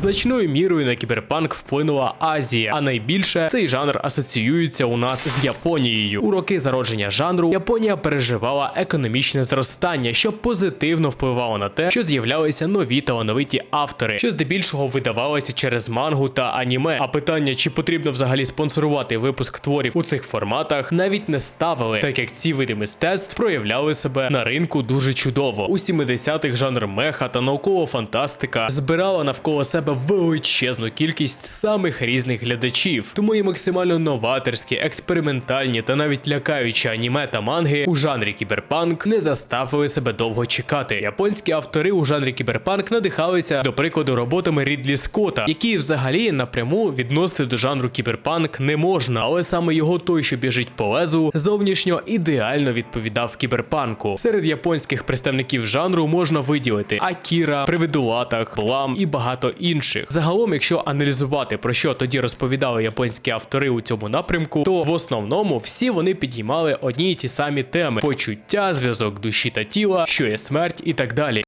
Значною мірою на кіберпанк вплинула Азія, а найбільше цей жанр асоціюється у нас з Японією. У роки зародження жанру Японія переживала економічне зростання, що позитивно впливало на те, що з'являлися нові талановиті автори, що здебільшого видавалися через мангу та аніме. А питання, чи потрібно взагалі спонсорувати випуск творів у цих форматах, навіть не ставили, так як ці види мистецтв проявляли себе на ринку дуже чудово. У 70-х жанр меха та наукова фантастика збирала навколо себе величезну кількість самих різних глядачів. Тому і максимально новаторські, експериментальні та навіть лякаючі аніме та манги у жанрі кіберпанк не заставили себе довго чекати. Японські автори у жанрі кіберпанк надихалися, до прикладу, роботами Рідлі Скотта, які взагалі напряму відносити до жанру кіберпанк не можна, але саме його той, що біжить по лезу, зовнішньо ідеально відповідав кіберпанку. Серед японських представників жанру можна виділити Акіра, Привидулатах, Блам і багато інших. Загалом, якщо аналізувати про що тоді розповідали японські автори у цьому напрямку, то в основному всі вони підіймали одні й ті самі теми: почуття, зв'язок душі та тіла, що є смерть і так далі.